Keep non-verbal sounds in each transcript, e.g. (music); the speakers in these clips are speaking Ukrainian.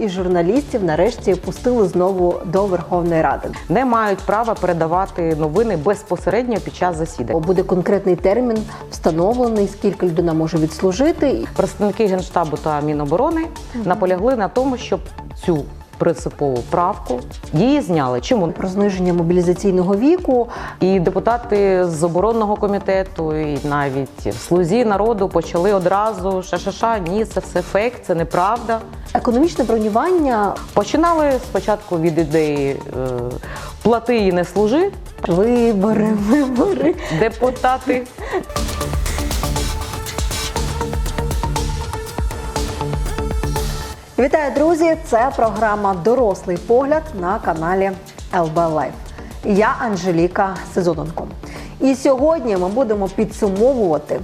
із журналістів нарешті пустили знову до Верховної Ради. не мають права передавати новини безпосередньо під час засідань. Буде конкретний термін встановлений, скільки людина може відслужити. Представники генштабу та Міноборони наполягли на тому, щоб цю принципову правку її зняли. Чому Про зниження мобілізаційного віку і депутати з оборонного комітету, і навіть в слузі народу почали одразу ша-ша-ша, ні, це все фейк, це неправда. економічне бронювання, Починали спочатку від ідеї е, плати і не служи. вибори, вибори. Депутати Вітаю, друзі! Це програма Дорослий погляд на каналі ЛБ. Я Анжеліка Сезоненко. І сьогодні ми будемо підсумовувати,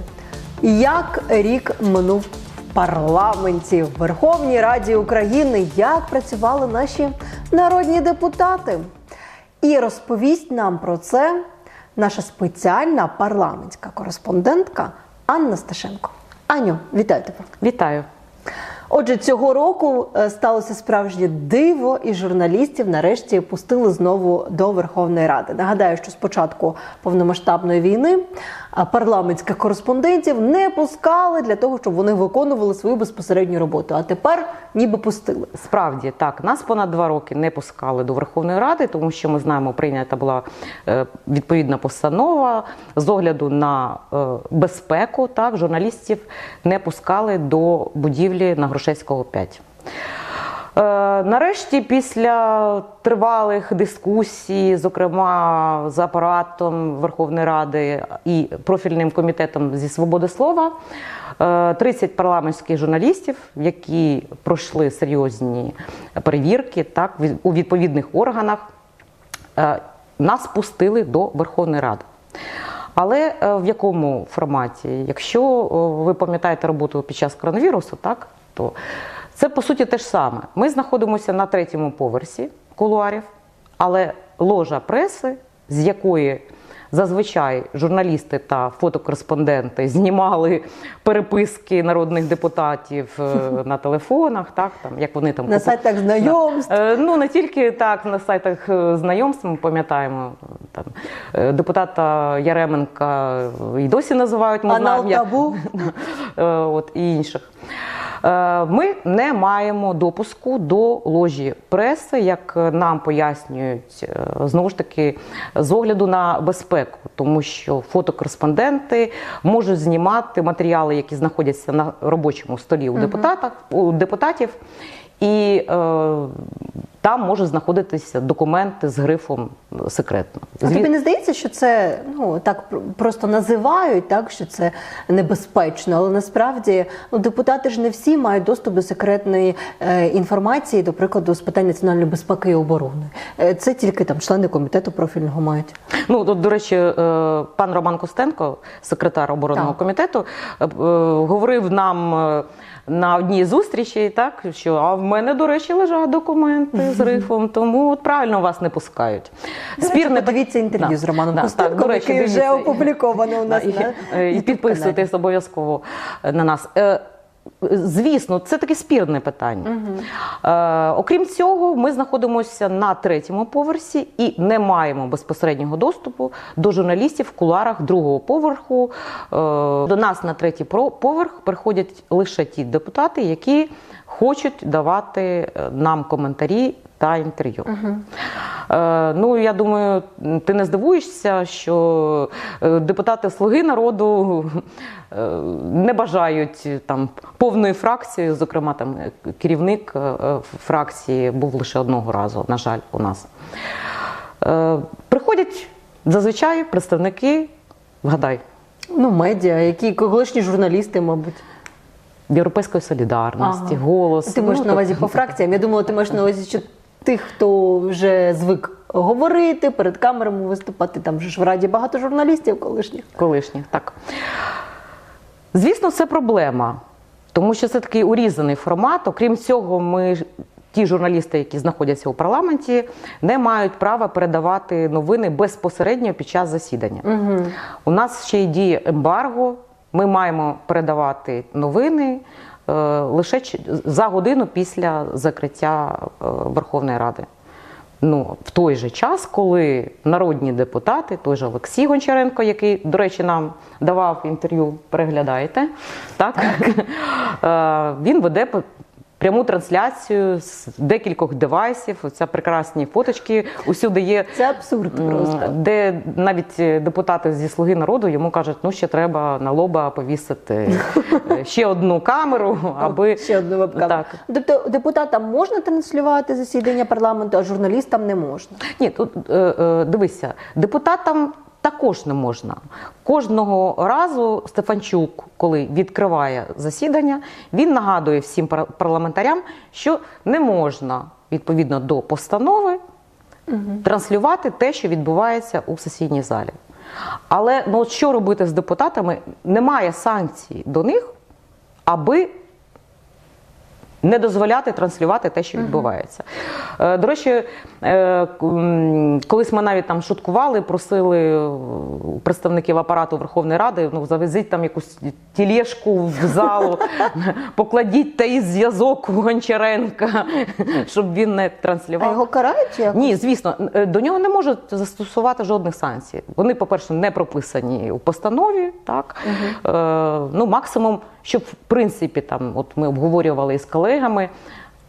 як рік минув в парламенті в Верховній Раді України, як працювали наші народні депутати. І розповість нам про це наша спеціальна парламентська кореспондентка Анна Сташенко. Аню, вітаю тебе! вітаю. Отже, цього року е, сталося справжнє диво, і журналістів нарешті пустили знову до Верховної Ради. Нагадаю, що спочатку повномасштабної війни парламентських кореспондентів не пускали для того, щоб вони виконували свою безпосередню роботу. А тепер ніби пустили. Справді так, нас понад два роки не пускали до Верховної Ради, тому що ми знаємо, прийнята була е, відповідна постанова з огляду на е, безпеку. Так, журналістів не пускали до будівлі на Грушевського 5. Е, Нарешті, після тривалих дискусій, зокрема з апаратом Верховної Ради і профільним комітетом зі свободи слова, е, 30 парламентських журналістів, які пройшли серйозні перевірки, так у відповідних органах, е, нас пустили до Верховної Ради. Але е, в якому форматі? Якщо е, ви пам'ятаєте роботу під час коронавірусу, так то це по суті те ж саме. Ми знаходимося на третьому поверсі кулуарів, але ложа преси, з якої зазвичай журналісти та фотокореспонденти знімали переписки народних депутатів е, на телефонах, так там як вони там На сайтах знайомств. Е, Ну не тільки так на сайтах е, знайомств. Ми пам'ятаємо там депутата Яременка і досі називають ми знаємо, як- от і інших. Е, Ми не маємо допуску до ложі преси, як нам пояснюють е, знову ж таки з огляду на безпеку, тому що фотокореспонденти можуть знімати матеріали, які знаходяться на робочому столі у депутатів, і е, там можуть знаходитися документи з грифом секретно. А тобі не здається, що це ну так просто називають, так що це небезпечно, але насправді ну депутати ж не всі мають доступ до секретної е, інформації, до прикладу, з питань національної безпеки і оборони. Е, це тільки там члени комітету профільного мають. Ну, от, до речі, е, пан Роман Костенко, секретар оборонного Так. комітету, е, е, говорив нам е, на одній зустрічі, так що а в мене, до речі, лежать документи з рифом, тому от правильно вас не пускають. До дивіться подивіться інтерв'ю Да, з Романом да, Костенко, так, до речі, яке вже дивіться. опубліковано у нас Да, і, на е, і підписуйтесь обов'язково на нас. Звісно, це таке спірне питання. Е, окрім цього, ми знаходимося на третьому поверсі і не маємо безпосереднього доступу до журналістів в куларах другого поверху. Е, до нас на третій поверх приходять лише ті депутати, які хочуть давати е, нам коментарі та інтерв'ю. Е, ну, я думаю, ти не здивуєшся, що е, депутати Слуги народу не бажають там повної фракції. Зокрема, там керівник фракції був лише одного разу, на жаль, у нас. Приходять зазвичай представники, вгадай, Ну, медіа, які колишні журналісти, мабуть. Європейської солідарності, Ага. голос. Ти маєш ну, на увазі так. по фракціям. Я думала, ти маєш на увазі, що тих, хто вже звик говорити, перед камерами виступати. Там же ж в раді багато журналістів колишніх. колишніх, так. Звісно, це проблема, тому що це такий урізаний формат. Окрім цього, ми ті журналісти, які знаходяться у парламенті, не мають права передавати новини безпосередньо під час засідання. У нас ще й діє ембарго. Ми маємо передавати новини е, лише за годину після закриття е, Верховної Ради. Ну, в той же час, коли народні депутати, той же Олексій Гончаренко, який, до речі, нам давав інтерв'ю, переглядаєте, так? Е, він веде пряму трансляцію з декількох девайсів. Це прекрасні фоточки. Усюди є Це абсурд просто. де навіть е, депутати зі слуги народу йому кажуть, ну ще треба на лоба повісити е, (laughs) ще одну камеру, аби Ще одну вебкамеру. Так. Тобто депутатам можна транслювати засідання парламенту, а журналістам не можна. Ні, тут е, дивися, депутатам також не можна. Кожного разу Стефанчук, коли відкриває засідання, він нагадує всім парламентарям, що не можна відповідно до постанови транслювати те, що відбувається у сесійній залі. Але ну, що робити з депутатами? Немає санкцій до них, аби не дозволяти транслювати те, що відбувається. Е, До речі, е, колись ми навіть там шуткували, просили представників апарату Верховної Ради, ну завезіть там якусь тілешку в залу, (laughs) покладіть той зв'язок у Гончаренка, (laughs) щоб він не А транслював. його карають як? Ні, звісно, е, до нього не можуть застосувати жодних санкцій. Вони, по-перше, не прописані у постанові. Так е, ну максимум, щоб в принципі там, от ми обговорювали із колегами,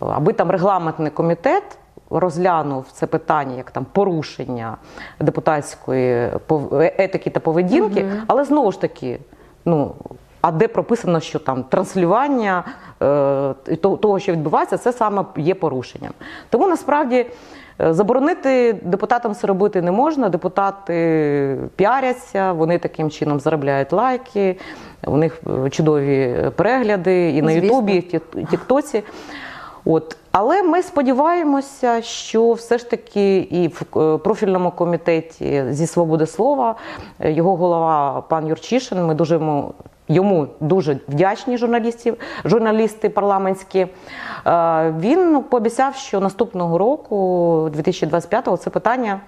аби там регламентний комітет. Розглянув це питання як там порушення депутатської е- етики та поведінки, але знову ж таки, ну а де прописано, що там транслювання е, того, що відбувається, це саме є порушенням. Тому насправді заборонити депутатам це робити не можна. Депутати піаряться, вони таким чином заробляють лайки, у них е, чудові перегляди і на Звісно. Ютубі, і в Тіктоці. От. Але ми сподіваємося, що все ж таки і в е, профільному комітеті зі свободи слова е, його голова пан Юрчишин. Ми дуже йому, йому дуже вдячні журналістів, журналісти парламентські. Е, Він пообіцяв, що наступного року, 2025-го, це питання.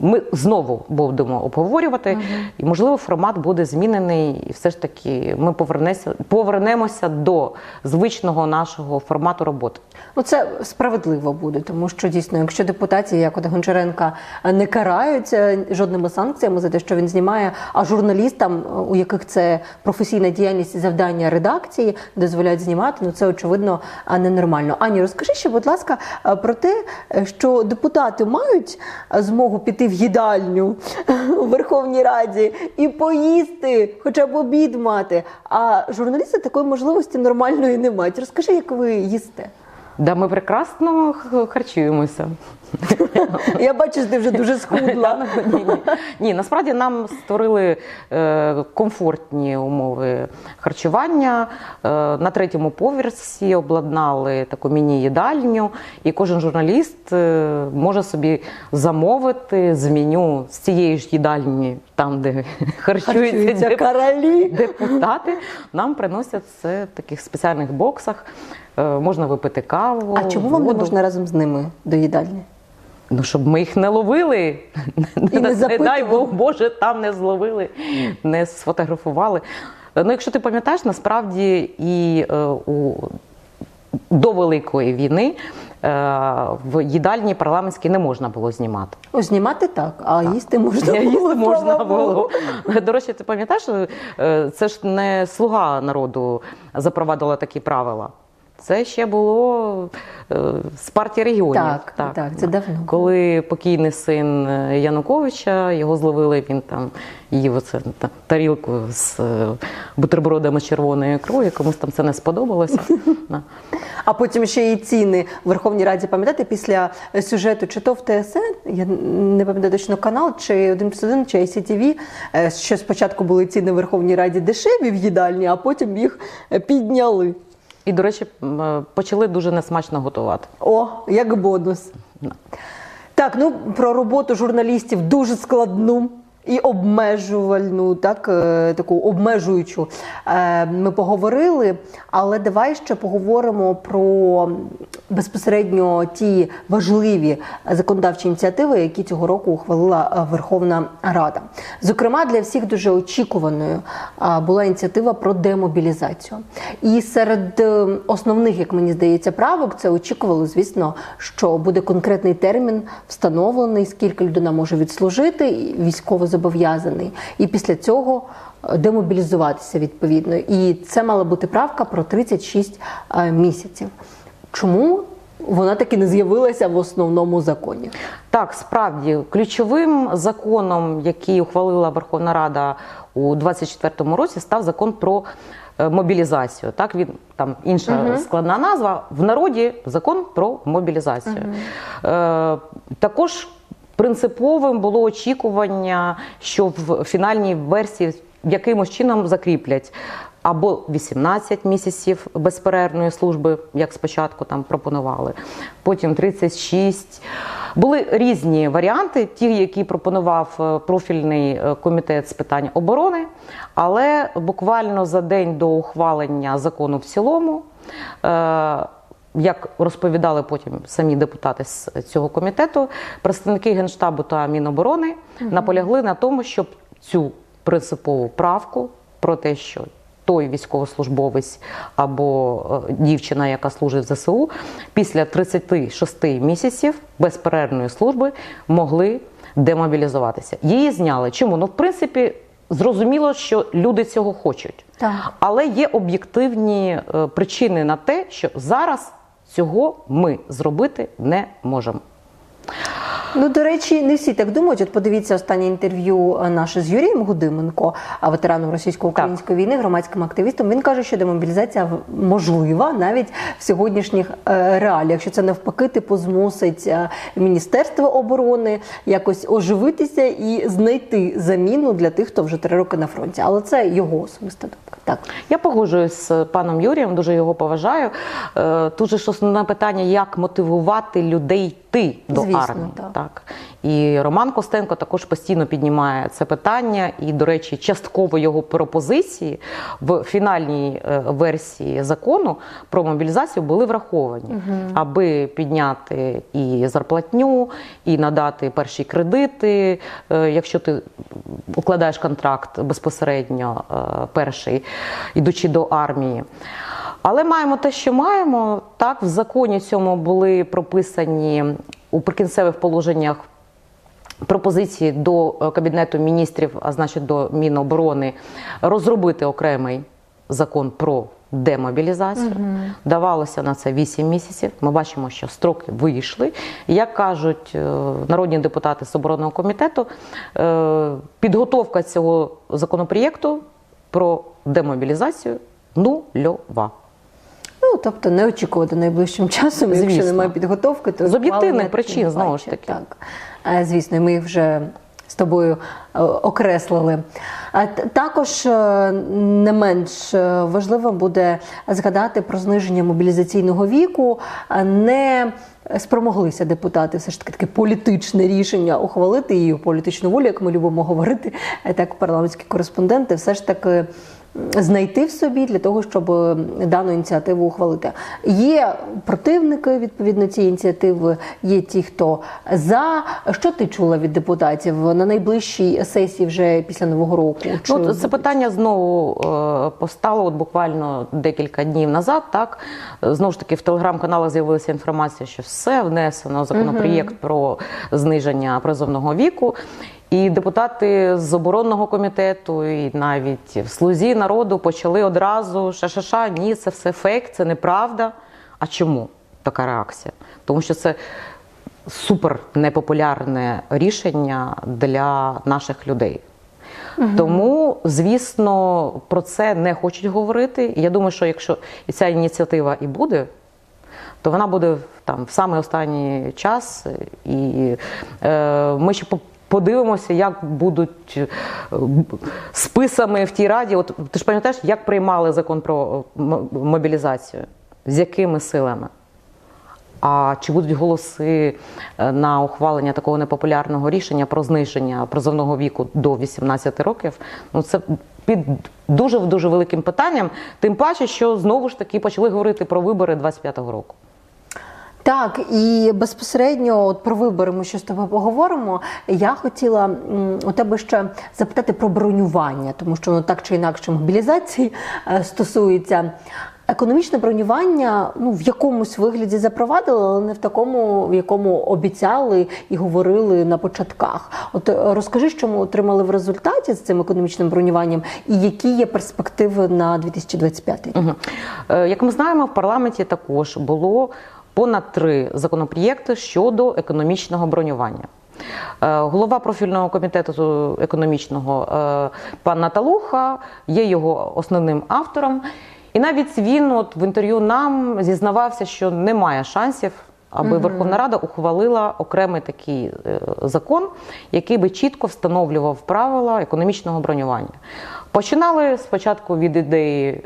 Е, Ми знову будемо обговорювати, і можливо формат буде змінений, і все ж таки ми повернемося, повернемося до звичного нашого формату роботи. Ну, це справедливо буде, тому що дійсно, якщо депутатів, як от Гончаренка, не караються жодними санкціями за те, що він знімає, а журналістам, у яких це професійна діяльність і завдання редакції, дозволяють знімати, ну це очевидно ненормально. Ані, розкажи ще, будь ласка, про те, що депутати мають змогу піти в їдальню (laughs) у Верховній Раді і поїсти, хоча б обід мати. А журналісти такої можливості нормальної не мають. Розкажи, як ви їсте. Да, ми прекрасно харчуємося. (laughs) Я бачу, що ти вже дуже схудла. (laughs) ні, ні. ні, насправді нам створили е, комфортні умови харчування. Е, на третьому поверсі обладнали таку міні-їдальню, і кожен журналіст е, може собі замовити з меню з цієї ж їдальні, там, де (laughs) харчуються депутати. Нам приносять це в таких спеціальних боксах. Е, можна випити каву. А чому вам не воду. можна разом з ними до їдальні? Ну, щоб ми їх не ловили, І не не дай. Бог Боже, там не зловили, не сфотографували. Ну, якщо ти пам'ятаєш, насправді і е, у, до Великої війни е, в їдальні парламентській не можна було знімати. О, знімати так, а їсти можна (laughs) було. Їсти можна було. До речі, ти пам'ятаєш, е, це ж не слуга народу запровадила такі правила. Це ще було е, з партії регіонів. Так, так, це давно. Коли покійний син е, Януковича, його зловили, він там їв оце та- тарілку з е, бутербродами з червоною ікрою, комусь там це не сподобалося. (laughs) А потім ще і ціни в Верховній Раді, пам'ятаєте, після сюжету чи то в ТСН, я не пам'ятаю точно канал, чи 1 плюс 1, чи ICTV, що спочатку були ціни в Верховній Раді дешеві в їдальні, а потім їх підняли. І, до речі, е, почали дуже несмачно готувати. О, як бонус. Так, ну про роботу журналістів дуже складну. І обмежувальну, так е, таку обмежуючу. Е, Ми поговорили, але давай ще поговоримо про безпосередньо ті важливі законодавчі ініціативи, які цього року ухвалила е, Верховна Рада. Зокрема, для всіх дуже очікуваною була ініціатива про демобілізацію. І серед основних, як мені здається, правок це очікувало, звісно, що буде конкретний термін встановлений, скільки людина може відслужити, і військово зобов'язаний, і після цього е, демобілізуватися відповідно. І це мала бути правка про 36 е, місяців. Чому вона таки не з'явилася в основному законі? Так, справді ключовим законом, який ухвалила Верховна Рада у 24-му році, став закон про е, мобілізацію. Так він там інша складна назва. В народі закон про мобілізацію. Е, також принциповим було очікування, що в фінальній версії якимось чином закріплять. Або 18 місяців безперервної служби, як спочатку там пропонували, потім 36. Були різні варіанти, ті, які пропонував е, профільний е, комітет з питань оборони, але буквально за день до ухвалення закону в цілому. е, як розповідали потім самі депутати з цього комітету, представники Генштабу та Міноборони наполягли на тому, щоб цю принципову правку про те, що той військовослужбовець або е, дівчина, яка служить в ЗСУ, після 36 місяців безперервної служби могли демобілізуватися. Її зняли. Чому? Ну, в принципі, зрозуміло, що люди цього хочуть. Так. Але є об'єктивні е, причини на те, що зараз цього ми зробити не можемо. Ну, до речі, не всі так думають. От подивіться останнє інтерв'ю е, наше з Юрієм Гудименко, ветераном російсько-української війни, громадським активістом. Він каже, що демобілізація можлива навіть в сьогоднішніх е, реаліях. Якщо це навпаки, типу змусить е, Міністерство оборони якось оживитися і знайти заміну для тих, хто вже три роки на фронті. Але це його особиста думка. Так. Я погоджуюсь з паном Юрієм, дуже його поважаю. Е, Тут же ж основне питання, як мотивувати людей йти до Звісно, армії. так. І Роман Костенко також постійно піднімає це питання. І, до речі, частково його пропозиції в фінальній е, версії закону про мобілізацію були враховані, аби підняти і зарплатню, і надати перші кредити, е, якщо ти укладаєш контракт безпосередньо е, перший, ідучи до армії. Але маємо те, що маємо. Так, в законі цьому були прописані у прикінцевих положеннях пропозиції до е, Кабінету міністрів, а значить до Міноборони, розробити окремий закон про демобілізацію. Давалося на це 8 місяців. Ми бачимо, що строки вийшли. Як кажуть е, народні депутати з оборонного комітету, е, підготовка цього законопроєкту про демобілізацію нульова. Ну, тобто не очікувати найближчим часом, якщо немає підготовки, то З об'єктивних причин, знову ж таки. Так. Е, Звісно, ми їх вже з тобою е, окреслили. Також е, не менш важливо буде згадати про зниження мобілізаційного віку. Не спромоглися депутати все ж таки таке політичне рішення ухвалити її політичну волю, як ми любимо говорити, так парламентські кореспонденти, все ж таки знайти в собі для того, щоб е, дану ініціативу ухвалити. Є противники відповідно цієї ініціативи, є ті, хто за. Що ти чула від депутатів на найближчій сесії вже після нового року? Чи Ну, це питання знову е, постало от буквально декілька днів назад. Так знову ж таки в телеграм-каналах з'явилася інформація, що все внесено законопроєкт про зниження призовного віку. І депутати з оборонного комітету, і навіть в слузі народу почали одразу ша-ша-ша, ні, це все фейк, це неправда. А чому така реакція? Тому що це супер непопулярне рішення для наших людей. Тому, звісно, про це не хочуть говорити. Я думаю, що якщо ця ініціатива і буде, то вона буде там в самий останній час, і е, ми ще подивимося, як будуть е, списами в тій раді. От ти ж пам'ятаєш, як приймали закон про е, мобілізацію? З якими силами? А чи будуть голоси е, на ухвалення такого непопулярного рішення про зниження призовного віку до 18 років? Ну це під дуже дуже великим питанням. Тим паче, що знову ж таки почали говорити про вибори 25-го року. Так, і безпосередньо от про вибори ми ще з тобою поговоримо. Я хотіла у тебе ще запитати про бронювання, тому що воно так чи інакше мобілізації е, стосується. Економічне бронювання ну в якомусь вигляді запровадили, але не в такому, в якому обіцяли і говорили на початках. От е, розкажи, що ми отримали в результаті з цим економічним бронюванням, і які є перспективи на 2025 рік? Угу. Як ми знаємо, в парламенті також було понад три законопроєкти щодо економічного бронювання. Е, Голова профільного комітету економічного е, пан Наталуха є його основним автором. І навіть він от в інтерв'ю нам зізнавався, що немає шансів, аби Верховна Рада ухвалила окремий такий е, закон, який би чітко встановлював правила економічного бронювання. Починали спочатку від ідеї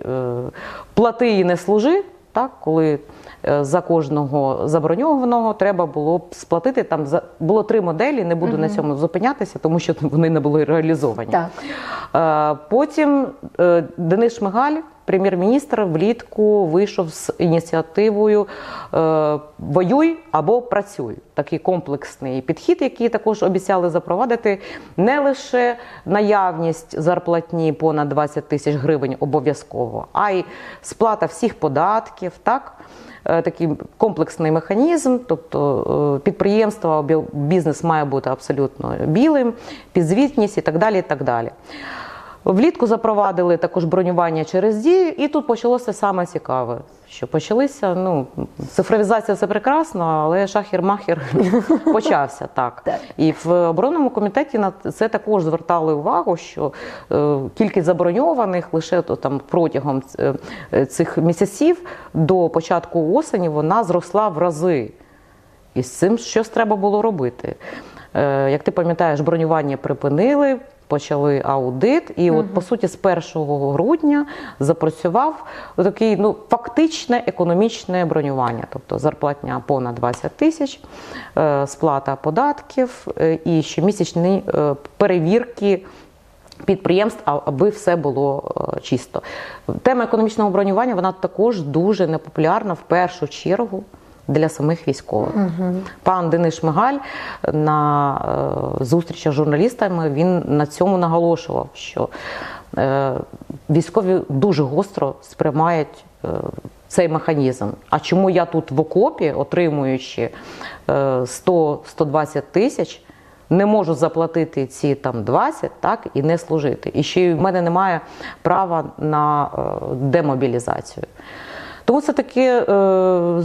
плати і не служи, так, коли за кожного заброньованого треба було б сплатити. Там було три моделі, не буду на цьому зупинятися, тому що вони не були реалізовані. Так. Е, Потім е, Денис Шмигаль, прем'єр-міністр, влітку вийшов з ініціативою е, Воюй або працюй. Такий комплексний підхід, який також обіцяли запровадити не лише наявність зарплатні понад 20 тисяч гривень обов'язково, а й сплата всіх податків. так? Е, Такий комплексний механізм, тобто е, підприємство, бізнес має бути абсолютно білим, підзвітність і так далі. І так далі. Влітку запровадили також бронювання через дію, і тут почалося саме цікаве. Що почалися, ну цифровізація це прекрасно, але шахір-махір (laughs) почався так. І в оборонному комітеті на це також звертали увагу, що е, кількість заброньованих лише то там протягом е, цих місяців до початку осені вона зросла в рази. І з цим щось треба було робити. Е, як ти пам'ятаєш, бронювання припинили, почали аудит, і от по суті з 1 грудня запрацював такий ну фактичне економічне бронювання, тобто зарплатня понад 20 тисяч, е, сплата податків е, і щомісячні е, перевірки підприємств, аби все було чисто. Тема економічного бронювання вона також дуже непопулярна в першу чергу. Для самих військових пан Денис Шмигаль на е, зустрічах з журналістами він на цьому наголошував, що е, військові дуже гостро сприймають е, цей механізм. А чому я тут в окопі, отримуючи е, 100-120 тисяч, не можу заплатити ці там 20, так і не служити. І ще в мене немає права на демобілізацію. Тому це таке, е,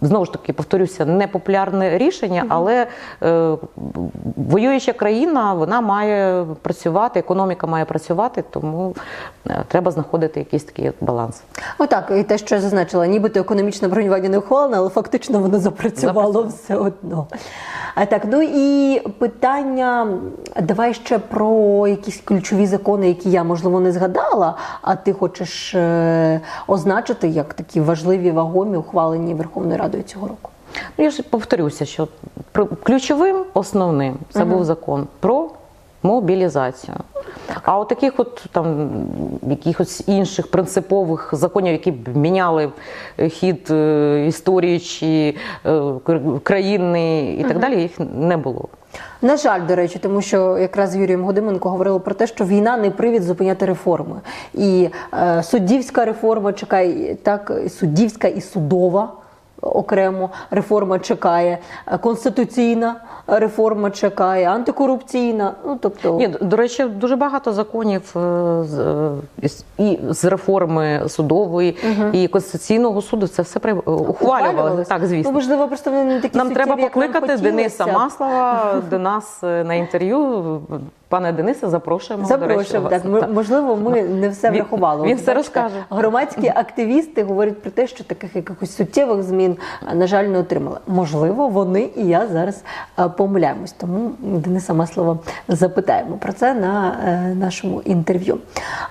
знову ж таки, повторюся, непопулярне рішення, але е, воююча країна вона має працювати, економіка має працювати, тому е, треба знаходити якийсь такий баланс. Отак, і те, що я зазначила, нібито економічне бронювання не ухвалене, але фактично воно запрацювало Запрацювало. все одно. А так, ну і питання, давай ще про якісь ключові закони, які я можливо не згадала, а ти хочеш означити як такі важливі вагомі, ухвалені Верховною Радою цього року. Ну, я ж повторюся, що ключовим основним це був закон про мобілізацію. А от таких от там якихось інших принципових законів, які б міняли хід е, історії чи е, країни і так далі, їх не було. На жаль, до речі, тому що якраз з Юрієм Годименко говорили про те, що війна не привід зупиняти реформи. І е, суддівська реформа чекає, так, і суддівська і судова окремо реформа чекає, е, конституційна реформа чекає, антикорупційна. Ну тобто Ні, до речі, дуже багато законів е, е, і з реформи судової і конституційного суду це все при- ухвалювали. Так, звісно. Ну, можливо, просто вони не такі Нам суттєві, треба як нам покликати. Дениса Маслова (laughs) до нас на інтерв'ю. Пане Денисе, запрошуємо. Запрошуємо. вас. Так, м- можливо, ми не все Він- врахували. він От все бачите, розкаже. Громадські активісти говорять про те, що таких якихось суттєвих змін, на жаль, не отримали. Можливо, вони і я зараз помиляємось. Тому Дениса Маслова запитаємо про це на е, нашому інтерв'ю.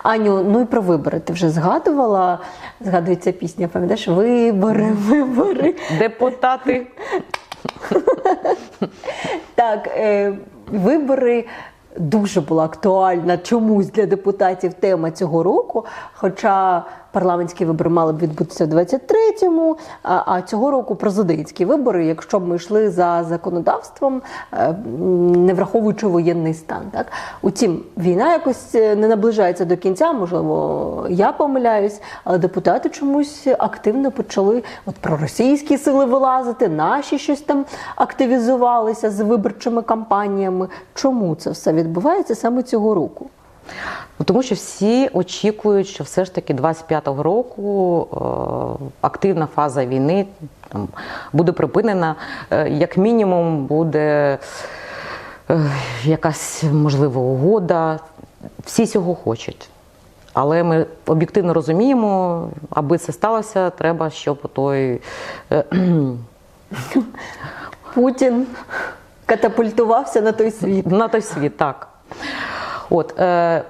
Аню, ну і про вибори. Ти вже згадувала. Згадується пісня, пам'ятаєш? Вибори, вибори. Депутати. Так, е, вибори дуже була актуальна чомусь для депутатів тема цього року. Хоча парламентські вибори мали б відбутися в 23-му, а, цього року президентські вибори, якщо б ми йшли за законодавством, е, не враховуючи воєнний стан. Так? Утім, війна якось е, не наближається до кінця, можливо, я помиляюсь, але депутати чомусь активно почали от про російські сили вилазити, наші щось там активізувалися з виборчими кампаніями. Чому це все відбувається саме цього року? Ну, тому що всі очікують, що все ж таки 25-го року е, активна фаза війни там, буде припинена. Е, як мінімум, буде е, якась можливо угода. Всі цього хочуть. Але ми об'єктивно розуміємо, аби це сталося, треба, щоб той Путін катапультувався на той світ. На той світ, так. От, е,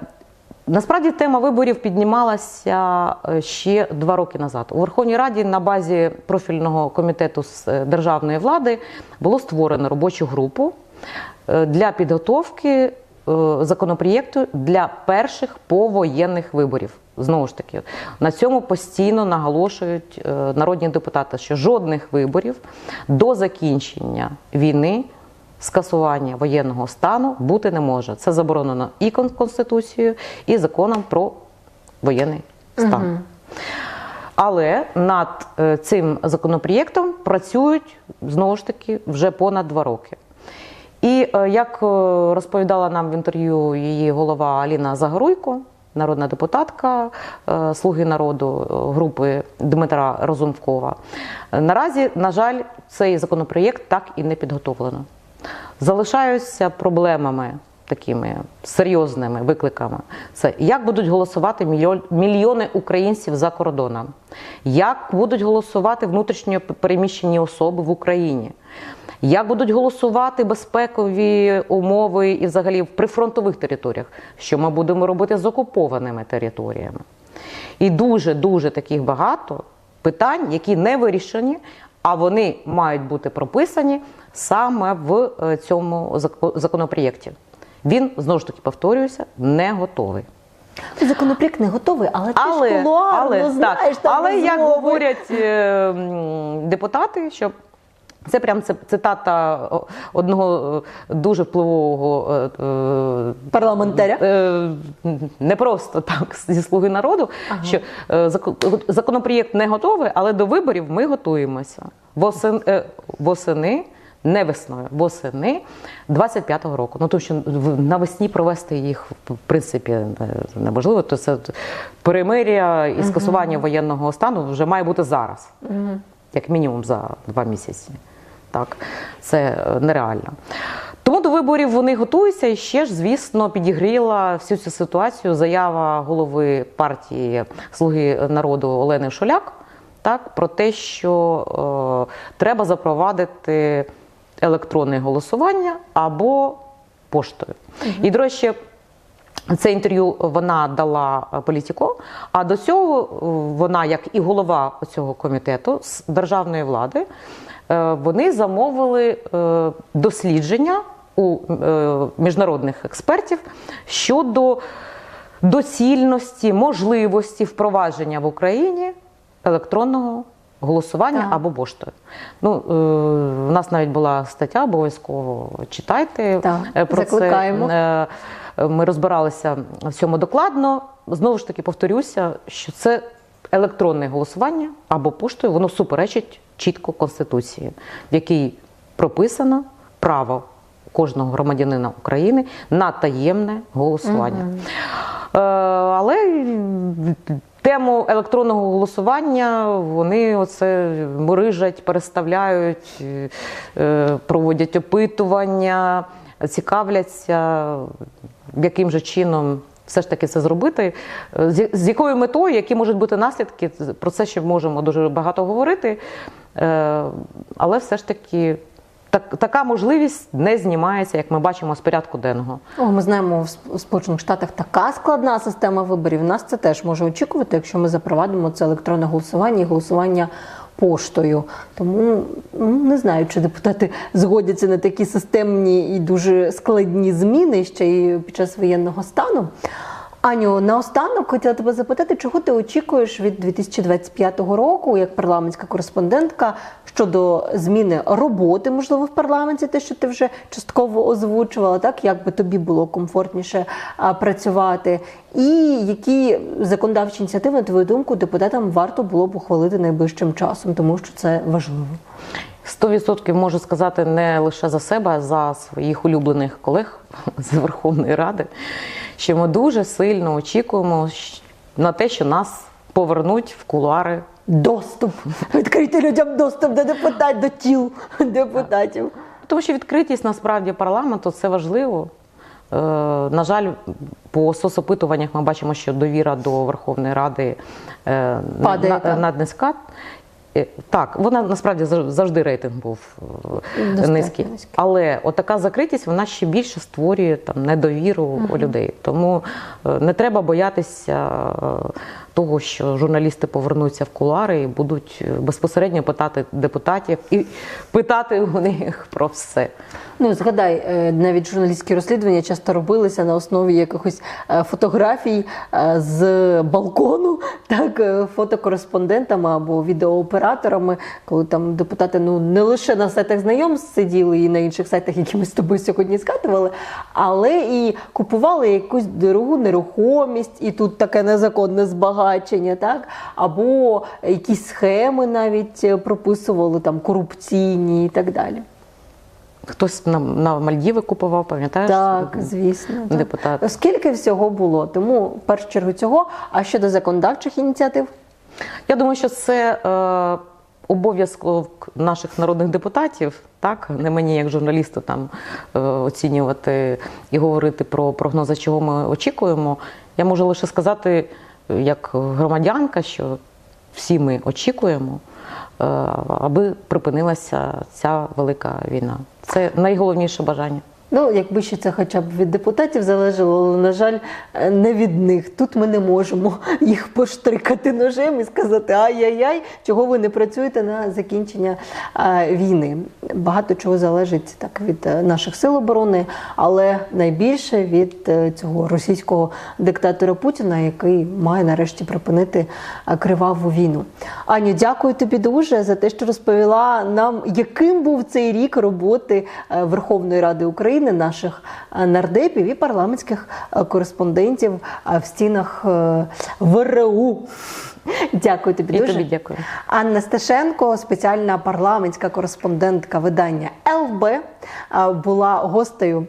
насправді тема виборів піднімалася е, ще два роки назад. У Верховній Раді на базі профільного комітету з е, державної влади було створено робочу групу е, для підготовки законопроєкту для перших повоєнних виборів. Знову ж таки, на цьому постійно наголошують народні депутати, що жодних виборів до закінчення війни скасування воєнного стану бути не може. Це заборонено і Кон- Конституцією, і законом про воєнний стан. Але над е, цим законопроєктом працюють знову ж таки вже понад два роки. І е, як е, розповідала нам в інтерв'ю її голова Аліна Загоруйко, народна депутатка Слуги народу групи Дмитра Розумкова, наразі, на жаль, цей законопроєкт так і не підготовлено. Залишаються проблемами такими серйозними викликами. Це як будуть голосувати мільйони українців за кордоном, як будуть голосувати внутрішньо переміщені особи в Україні. Як будуть голосувати безпекові умови і взагалі в прифронтових територіях, що ми будемо робити з окупованими територіями? І дуже дуже таких багато питань, які не вирішені, а вони мають бути прописані саме в е, цьому зако- законопроєкті. Він знову ж таки повторююся, не готовий. Законопроект не готовий, але, ти ж кулуарно але, знаєш, так, там але як говорять е, депутати, що це прям цитата одного е, дуже впливового е, е, Парламентаря? Е, не просто так зі слуги народу, що е, законопроєкт не готовий, але до виборів ми готуємося. Восен, е, восени, не весною, восени 25-го року. Ну тому що навесні провести їх в принципі е, неможливо. То це перемиря і скасування воєнного стану вже має бути зараз, як мінімум за два місяці. Так, це е, нереально. Тому до виборів вони готуються і ще ж, звісно, підігріла всю цю ситуацію заява голови партії Слуги народу Олени Шуляк так, про те, що е, треба запровадити електронне голосування або поштою. І, до речі, це інтерв'ю вона дала е, політико. А до цього е, вона, як і голова цього комітету з державної влади, е, вони замовили дослідження у міжнародних експертів щодо доцільності, можливості впровадження в Україні електронного голосування Так. або поштою. Ну, е, у нас навіть була стаття, обов'язково читайте Так, е, про закликаємо. це. Ми розбиралися в цьому докладно. Знову ж таки, повторюся, що це електронне голосування або поштою, воно суперечить чітко Конституції, в якій прописано право кожного громадянина України на таємне голосування. Е, Але тему електронного голосування вони оце мрижать, переставляють, е, е, проводять опитування, цікавляться. яким же чином все ж таки це зробити, е, з, якою метою, які можуть бути наслідки, про це ще можемо дуже багато говорити. Але все ж таки так, така можливість не знімається, як ми бачимо з порядку денного. О, ми знаємо, в Сполучених Штатах така складна система виборів. Нас це теж може очікувати, якщо ми запровадимо це електронне голосування і голосування поштою. Тому ну, не знаю, чи депутати згодяться на такі системні і дуже складні зміни ще й під час воєнного стану. Аню, наостанок хотіла тебе запитати, чого ти очікуєш від 2025 року як парламентська кореспондентка щодо зміни роботи, можливо, в парламенті, те, що ти вже частково озвучувала, так як би тобі було комфортніше працювати, і які законодавчі ініціативи, на твою думку, депутатам варто було б ухвалити найближчим часом, тому що це важливо. 100% можу сказати не лише за себе, а за своїх улюблених колег з Верховної Ради, що ми дуже сильно очікуємо на те, що нас повернуть в кулуари. Доступ відкрити людям доступ до депутатів, до тіл депутатів. Тому що відкритість насправді парламенту це важливо. Е, на жаль, по соцопитуваннях ми бачимо, що довіра до Верховної Ради е, Падає, на- так? наднизька. Е, Так, вона насправді зав- завжди рейтинг був е, Достатньо низький. Але отака закритість вона ще більше створює там недовіру у людей. Тому е, не треба боятися того, що журналісти повернуться в кулуари і будуть е, безпосередньо питати депутатів і питати у них про все. Ну, згадай, е, навіть журналістські розслідування часто робилися на основі якихось е, фотографій з балкону, (laughs) так, фотокореспондентами або відеооператорами, коли там депутати ну не лише на сайтах знайомств сиділи і на інших сайтах, які ми з тобою сьогодні скатували, але і купували якусь дорогу нерухомість, і тут таке незаконне збагачення, так, або якісь схеми навіть е, прописували там корупційні і так далі. Хтось на, на Мальдіви купував, пам'ятаєш? Так, звісно. так. Скільки всього було? Тому в першу чергу цього. А щодо законодавчих ініціатив? Я думаю, що це е, обов'язок наших народних депутатів, так не мені, як журналісту, там е, оцінювати і говорити про прогнози, чого ми очікуємо. Я можу лише сказати, як громадянка, що всі ми очікуємо, е, аби припинилася ця велика війна. Це найголовніше бажання. Ну, якби ще це хоча б від депутатів залежало, але, на жаль, е, не від них. Тут ми не можемо (laughs) їх поштрикати ножем і сказати ай-яй-яй, чого ви не працюєте на закінчення е, війни. Багато чого залежить так від е, наших сил оборони, але найбільше від цього російського диктатора Путіна, який має нарешті припинити криваву війну. Аню, дякую тобі дуже за те, що розповіла нам, яким був цей рік роботи Верховної Ради України, наших е, нардепів і парламентських е, кореспондентів е, в стінах ВРУ. Дякую тобі І дуже. тобі дякую. Анна Стешенко, спеціальна парламентська кореспондентка видання ЛБ, була гостею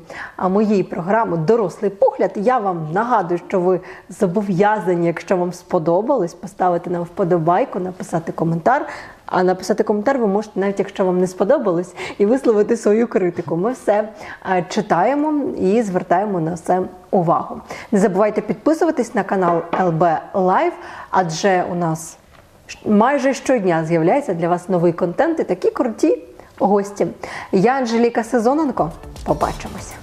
моєї програми Дорослий погляд. Я вам нагадую, що ви зобов'язані, якщо вам сподобалось, поставити нам вподобайку, написати коментар. А написати коментар ви можете навіть якщо вам не сподобалось, і висловити свою критику. Ми все е, читаємо і звертаємо на це увагу. Не забувайте підписуватись на канал ЛБ Лайв, адже у нас майже щодня з'являється для вас новий контент і такі круті гості. Я Анжеліка Сезоненко. Побачимося.